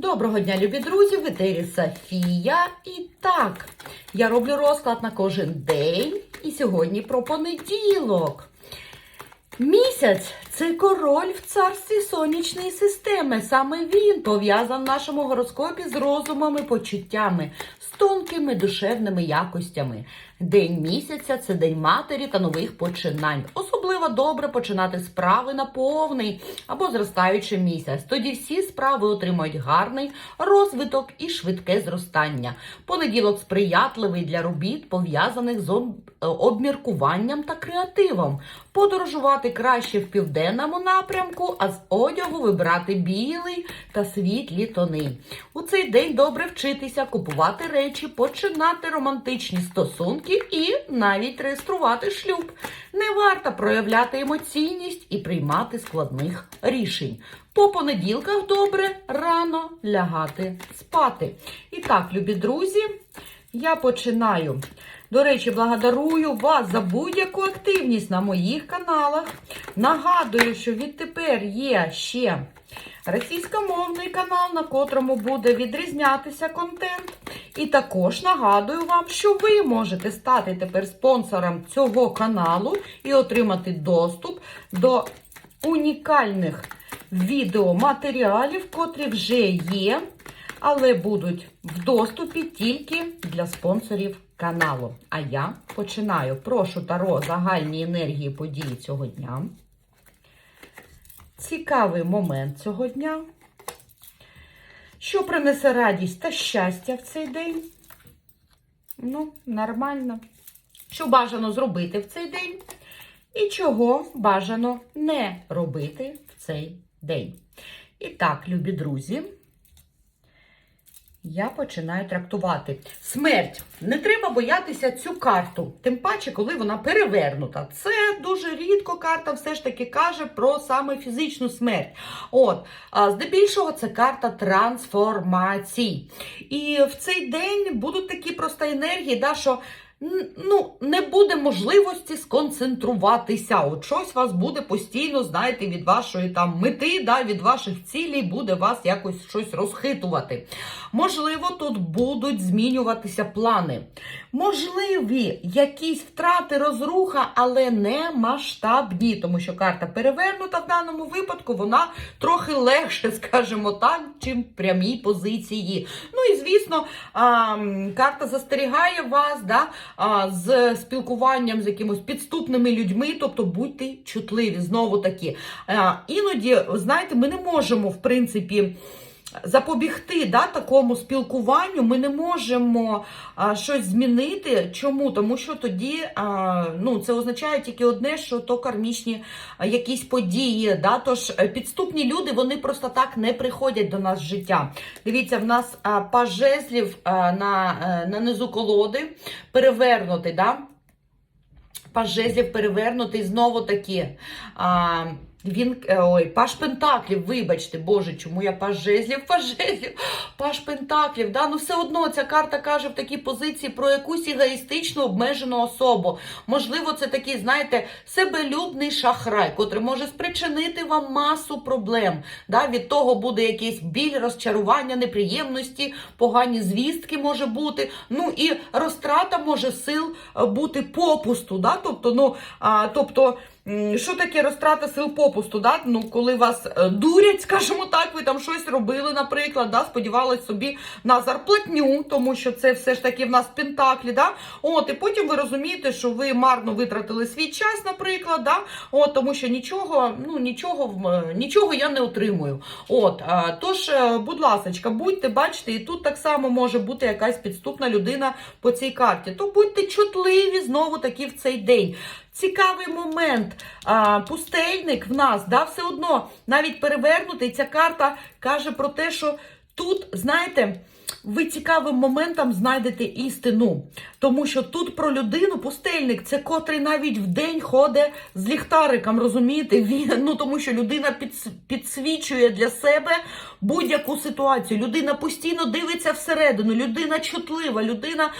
Доброго дня, любі друзі! В етері Софія. І так, я роблю розклад на кожен день. І сьогодні про понеділок. Місяць це король в царстві сонячної системи. Саме він пов'язан в нашому гороскопі з розумом і почуттями, з тонкими душевними якостями. День місяця це день матері та нових починань. Особливо добре починати справи на повний або зростаючий місяць. Тоді всі справи отримують гарний розвиток і швидке зростання. Понеділок сприятливий для робіт, пов'язаних з обміркуванням та креативом. Подорожувати краще в південному напрямку, а з одягу вибрати білий та світлі тони. У цей день добре вчитися, купувати речі, починати романтичні стосунки і навіть реєструвати шлюб. Не варто проявляти емоційність і приймати складних рішень. По понеділках добре рано лягати спати. І так, любі друзі, я починаю. До речі, благодарую вас за будь-яку активність на моїх каналах. Нагадую, що відтепер є ще російськомовний канал, на котрому буде відрізнятися контент. І також нагадую вам, що ви можете стати тепер спонсором цього каналу і отримати доступ до унікальних відеоматеріалів, котрі вже є, але будуть в доступі тільки для спонсорів каналу. А я починаю. Прошу Таро загальні енергії події цього дня. Цікавий момент цього дня. Що принесе радість та щастя в цей день? Ну, нормально. Що бажано зробити в цей день? І чого бажано не робити в цей день. І так, любі друзі, я починаю трактувати. Смерть. Не треба боятися цю карту, тим паче, коли вона перевернута. Це дуже рідко карта все ж таки каже про саме фізичну смерть. От, здебільшого, це карта трансформацій. І в цей день будуть такі просто енергії, да, що ну, не буде можливості сконцентруватися. От щось вас буде постійно, знаєте, від вашої там мети, да, від ваших цілей буде вас якось щось розхитувати. Можливо, тут будуть змінюватися плани. Можливі якісь втрати розруха, але не масштабні, тому що карта перевернута в даному випадку, вона трохи легше, скажімо так, чим прямій позиції. Ну і звісно, а, карта застерігає вас да, з спілкуванням з якимось підступними людьми, тобто будьте чутливі. Знову таки, А, іноді, знаєте, ми не можемо, в принципі. Запобігти да, такому спілкуванню ми не можемо а, щось змінити. Чому? Тому що тоді а, ну, це означає тільки одне, що то кармічні якісь події. Да? Тож е, підступні люди вони просто так не приходять до нас в життя. Дивіться, в нас а, паж а, на, е, на низу колоди перевернутий. Да? Паж жезлів перевернутий знову таки. А, він, е, ой, паш Пентаклів, вибачте, Боже, чому я паш жезлів, паш жезлів, паш Пентаклів. Да? Ну все одно ця карта каже в такій позиції про якусь егоїстичну обмежену особу. Можливо, це такий, знаєте, себелюбний шахрай, котрий може спричинити вам масу проблем. Да? Від того буде якийсь біль, розчарування, неприємності, погані звістки може бути. Ну і розтрата може сил е, бути попусту. Да? Тобто, ну, а, тобто, що таке розтрата сил попусту? Да? Ну, коли вас е, дурять, скажімо так, ви там щось робили, наприклад, да? сподівались собі на зарплатню, тому що це все ж таки в нас пентаклі. Да? От, і потім ви розумієте, що ви марно витратили свій час, наприклад, да? От, тому що нічого, ну, нічого, е, нічого я не отримую. От, тож, е, будь ласка, будьте, бачите, і тут так само може бути якась підступна людина по цій карті. То будьте чутливі знову таки в цей день. Цікавий момент. А, пустельник в нас, да, все одно навіть перевернутий, ця карта каже про те, що тут, знаєте, ви цікавим моментом знайдете істину. Тому що тут про людину пустельник, це котрий навіть в день ходить з ліхтариком, розумієте? Він, ну тому що людина підс- підсвічує для себе будь-яку ситуацію. Людина постійно дивиться всередину, людина чутлива, людина,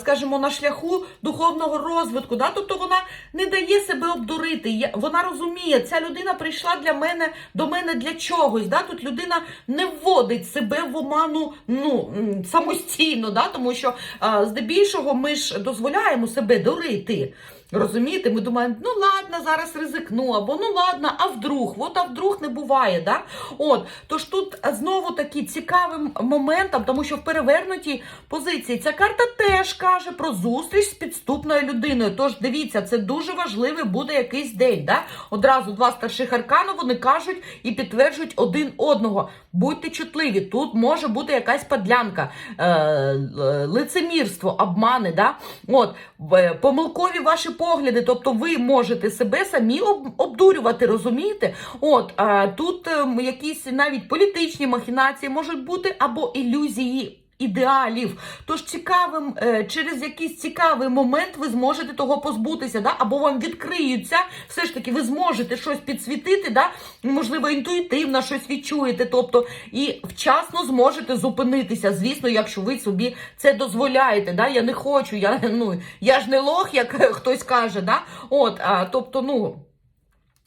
скажімо, на шляху духовного розвитку. Да? Тобто вона не дає себе обдурити. Вона розуміє, ця людина прийшла для мене до мене для чогось. Да? Тут людина не вводить себе себе в оману ну, самостійно, да? тому що здебільшого ми ж дозволяємо себе дурити. Розумієте, ми думаємо, ну ладно, зараз ризикну, або ну ладно, а вдруг, от а вдруг не буває. Да? От, тож тут знову таки цікавим моментом, тому що в перевернутій позиції ця карта теж каже про зустріч з підступною людиною. Тож дивіться, це дуже важливий буде якийсь день. Да? Одразу два старших аркану вони кажуть і підтверджують один одного. Будьте чутливі, тут може бути якась подлянка, е, е, лицемірство, обмани. Да? От, помилкові ваші погляди, тобто ви можете себе самі об, обдурювати, розумієте? От, тут ем, якісь навіть політичні махінації можуть бути або ілюзії. Ідеалів, тож цікавим е, через якийсь цікавий момент ви зможете того позбутися, да? або вам відкриються, все ж таки ви зможете щось підсвітити, да? можливо, інтуїтивно щось відчуєте, тобто і вчасно зможете зупинитися. Звісно, якщо ви собі це дозволяєте. Да? Я не хочу, я ну я ж не лох, як хтось каже. Да? От, а, тобто, ну.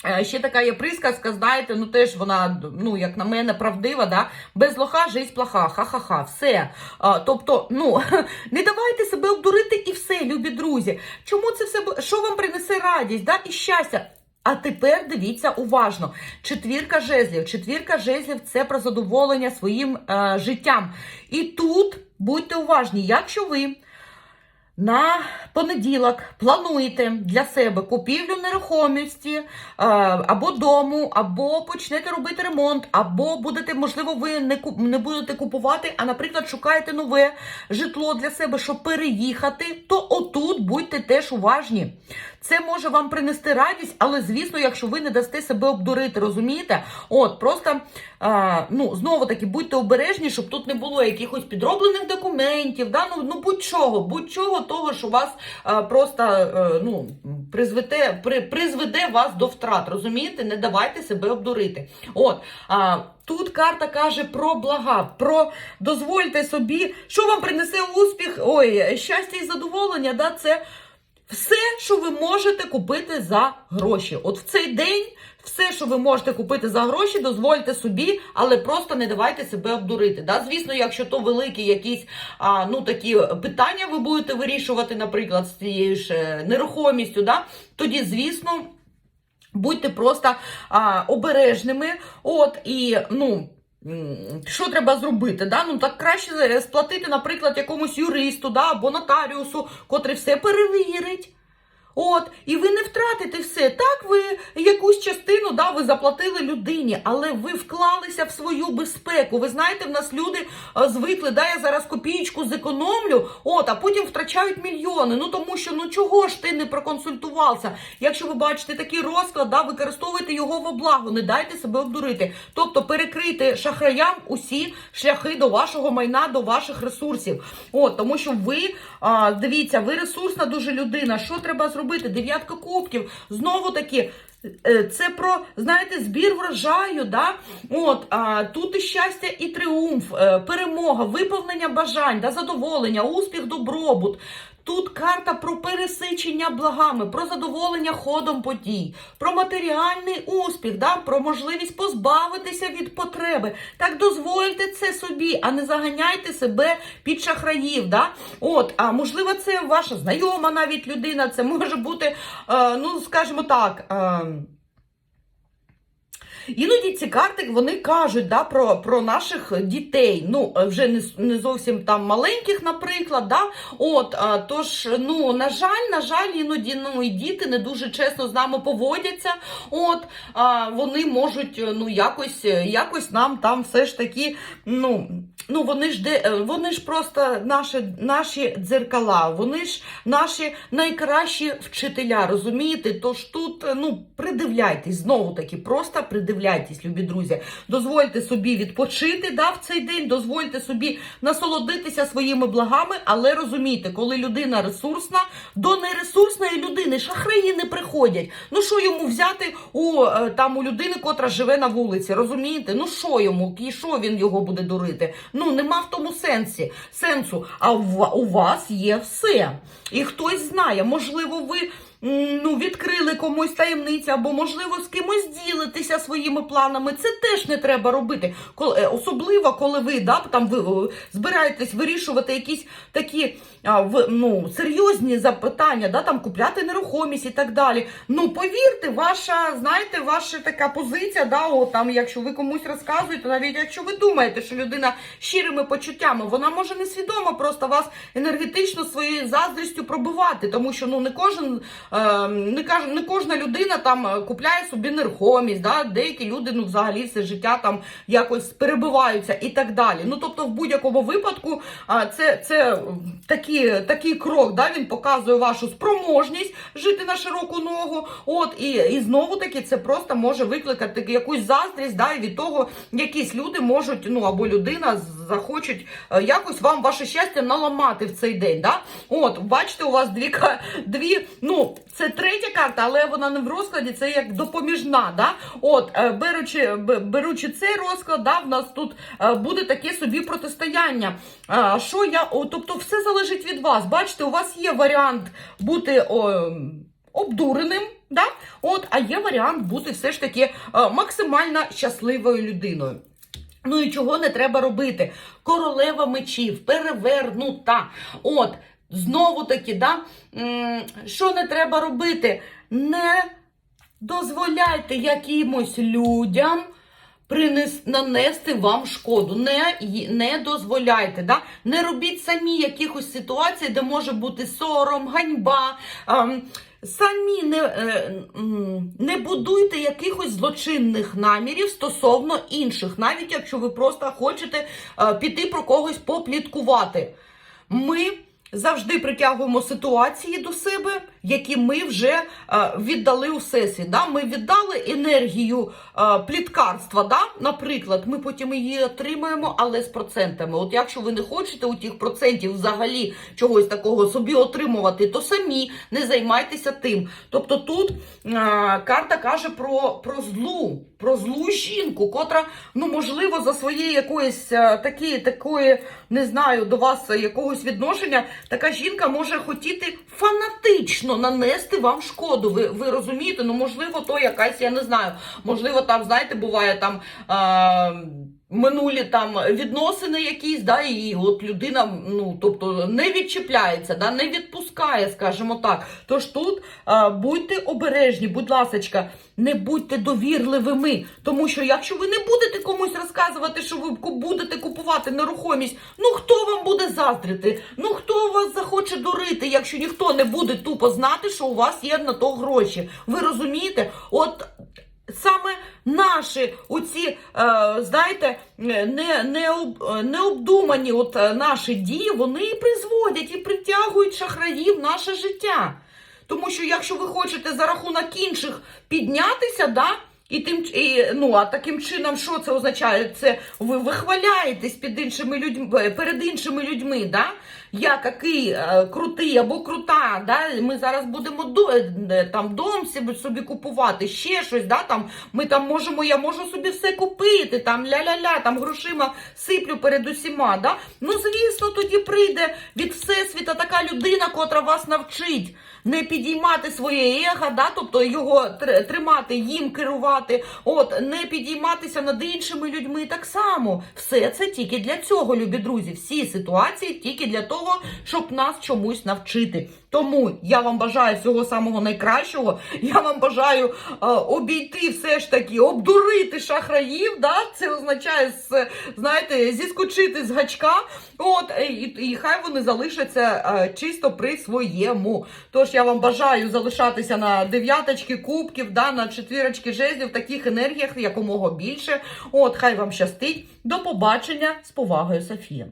Е, Ще така є присказка, знаєте, ну теж вона, ну, як на мене, правдива, да? без лоха жизнь плоха, ха-ха-ха, все. А, тобто, ну, не давайте себе обдурити і все, любі друзі. Чому це все, що вам принесе радість да? і щастя? А тепер дивіться уважно. Четвірка жезлів. Четвірка жезлів це про задоволення своїм е, життям. І тут будьте уважні, якщо ви на понеділок плануєте для себе купівлю нерухомості е, або дому, або почнете робити ремонт, або будете, можливо, ви не не будете купувати, а, наприклад, шукаєте нове житло для себе, щоб переїхати, то отут будьте теж уважні. Це може вам принести радість, але звісно, якщо ви не дасте себе обдурити, розумієте? От просто а, ну знову таки будьте обережні, щоб тут не було якихось підроблених документів, да? ну, ну будь-чого, будь-чого того, що вас а, просто е, ну, призведе, при, призведе вас до втрат. Розумієте? Не давайте себе обдурити. От а, тут карта каже про блага, про дозвольте собі, що вам принесе успіх, ой, щастя і задоволення. Да? Це все, що ви можете купити за гроші. От в цей день все, що ви можете купити за гроші, дозвольте собі, але просто не давайте себе обдурити. Да? Звісно, якщо то великі якісь а, ну, такі питання ви будете вирішувати, наприклад, з цією ж е, нерухомістю, да? тоді, звісно. Будьте просто а, обережними. От і ну. Що треба зробити? Да? Ну так краще е, сплатити, наприклад, якомусь юристу да? або нотаріусу, котрий все перевірить. От, і ви не втратите все. Так, ви якусь частину да, ви заплатили людині, але ви вклалися в свою безпеку. Ви знаєте, в нас люди а, звикли, да, я зараз копієчку зекономлю, от, а потім втрачають мільйони. Ну тому що ну чого ж ти не проконсультувався? Якщо ви бачите такий розклад, да, використовуйте його во благо, не дайте себе обдурити. Тобто перекрийте шахраям усі шляхи до вашого майна, до ваших ресурсів. От, тому що ви а, дивіться, ви ресурсна дуже людина. Що треба зробити? Дев'ятка кубків. Знову таки. е, Це про, знаєте, збір врожаю, да? От, а, тут і щастя, і тріумф, е, перемога, виповнення бажань, да, задоволення, успіх, добробут. Тут карта про пересичення благами, про задоволення ходом подій, про матеріальний успіх, да, про можливість позбавитися від потреби. Так дозвольте це собі, а не заганяйте себе під шахраїв. Да? От, а можливо, це ваша знайома навіть людина, це може бути, е, ну скажімо так. Е, Іноді ці карти вони кажуть да, про, про наших дітей. Ну, е, вже не, не зовсім там маленьких, наприклад. Да? От, а, тож, ну, на жаль, на жаль, іноді ну, і діти не дуже чесно з нами поводяться. От, а, вони можуть е, ну, якось, е, якось нам там все ж таки, ну, ну вони ж де, е, вони ж просто наші, наші дзеркала, вони ж наші найкращі вчителя, розумієте? Тож тут, е, ну, придивляйтесь, знову таки, просто придивляйтесь, любі друзі. Дозвольте собі відпочити да, в цей день, дозвольте собі насолодитися своїми благами, але розумійте, коли людина ресурсна, до нересурсної людини шахраї не приходять. Ну що йому взяти у е, там у людини, котра живе на вулиці? Розумієте? Ну що йому? І що він його буде дурити? Ну нема в тому сенсі сенсу. А у вас є все. І хтось знає, можливо, ви ну, відкрили комусь таємницю, або, можливо, з кимось ділитися своїми планами. Це теж не треба робити. Е, особливо, коли ви, да, там, ви збираєтесь вирішувати якісь такі ну, серйозні запитання, да, там, купляти нерухомість і так далі. Ну, повірте, ваша, знаєте, ваша така позиція, да, от, там, якщо ви комусь розказуєте, навіть якщо ви думаєте, що людина щирими почуттями, вона може несвідомо просто вас енергетично своєю заздрістю пробивати, тому що ну, не кожен, не, каж, не кожна людина там е, купляє собі нерухомість, да, деякі люди ну, взагалі все життя там якось перебиваються і так далі. Ну, тобто, в будь-якому випадку це, це такі, такий крок, да, він показує вашу спроможність жити на широку ногу. От, і, і знову таки це просто може викликати якусь заздрість, да, від того якісь люди можуть, ну або людина захочуть е, якось вам ваше щастя наламати в цей день. Да? От, бачите, у вас дві, дві, ну, це третя карта, але вона не в розкладі, це як допоміжна. Да? От, е, беручи, беручи цей розклад, да, в нас тут е, буде таке собі протистояння. Е, Що я, тобто все залежить від вас. Бачите, у вас є варіант бути. О, обдуреним, да? От, а є варіант бути все ж таки максимально щасливою людиною. Ну і чого не треба робити? Королева мечів, перевернута. От, знову таки, да? що не треба робити? Не дозволяйте якимось людям принес, нанести вам шкоду. Не, не дозволяйте. Да? Не робіть самі якихось ситуацій, де може бути сором, ганьба. Самі не, е, не будуйте якихось злочинних намірів стосовно інших, навіть якщо ви просто хочете е, піти про когось попліткувати. Ми завжди притягуємо ситуації до себе, які ми вже е, віддали у всесвіт. Да? Ми віддали енергію е, пліткарства. Да? Наприклад, ми потім її отримаємо, але з процентами. От якщо ви не хочете у тих процентів взагалі чогось такого собі отримувати, то самі не займайтеся тим. Тобто тут е, карта каже про, про злу, про злу жінку, котра, ну можливо, за своєї якоїсь такі, такої, не знаю, до вас якогось відношення, така жінка може хотіти фанатично нанести вам шкоду. Ви, ви розумієте? Ну, можливо, то якась, я не знаю, можливо, там, знаєте, буває там. Е, Минулі там відносини якісь, да, і от людина, ну тобто не відчіпляється, да, не відпускає, скажімо так. Тож тут а, будьте обережні, будь ласочка, не будьте довірливими. Тому що якщо ви не будете комусь розказувати, що ви будете купувати нерухомість, ну хто вам буде заздрити? Ну хто вас захоче дурити, якщо ніхто не буде тупо знати, що у вас є на то гроші? Ви розумієте? От саме наші оці, е, знаєте, не, не, об, необдумані от е, наші дії, вони і призводять і притягують шахраїв наше життя. Тому що якщо ви хочете за рахунок інших піднятися, да, і тим і, ну, а таким чином, що це означає? Це ви вихваляєтесь під іншими людьми перед іншими людьми, да? Я який е, крутий або крута, да? ми зараз будемо до, е, там дом собі, собі купувати, ще щось, да? там, ми там можемо, я можу собі все купити, там ля-ля-ля, там грошима сиплю перед усіма. Да? Ну, звісно, тоді прийде від Всесвіта така людина, котра вас навчить не підіймати своє его, да? тобто його тримати, їм керувати, от, не підійматися над іншими людьми так само. Все це тільки для цього, любі друзі. Всі ситуації тільки для того, щоб нас чомусь навчити. Тому я вам бажаю всього самого найкращого. Я вам бажаю е, обійти все ж таки, обдурити шахраїв. Да? Це означає знаєте, зіскочити з гачка. От, і, і хай вони залишаться е, чисто при своєму. Тож я вам бажаю залишатися на дев'яточки кубків, да, на четвірочки жезлів, в таких енергіях якомога більше. От, хай вам щастить. До побачення з повагою, Софія.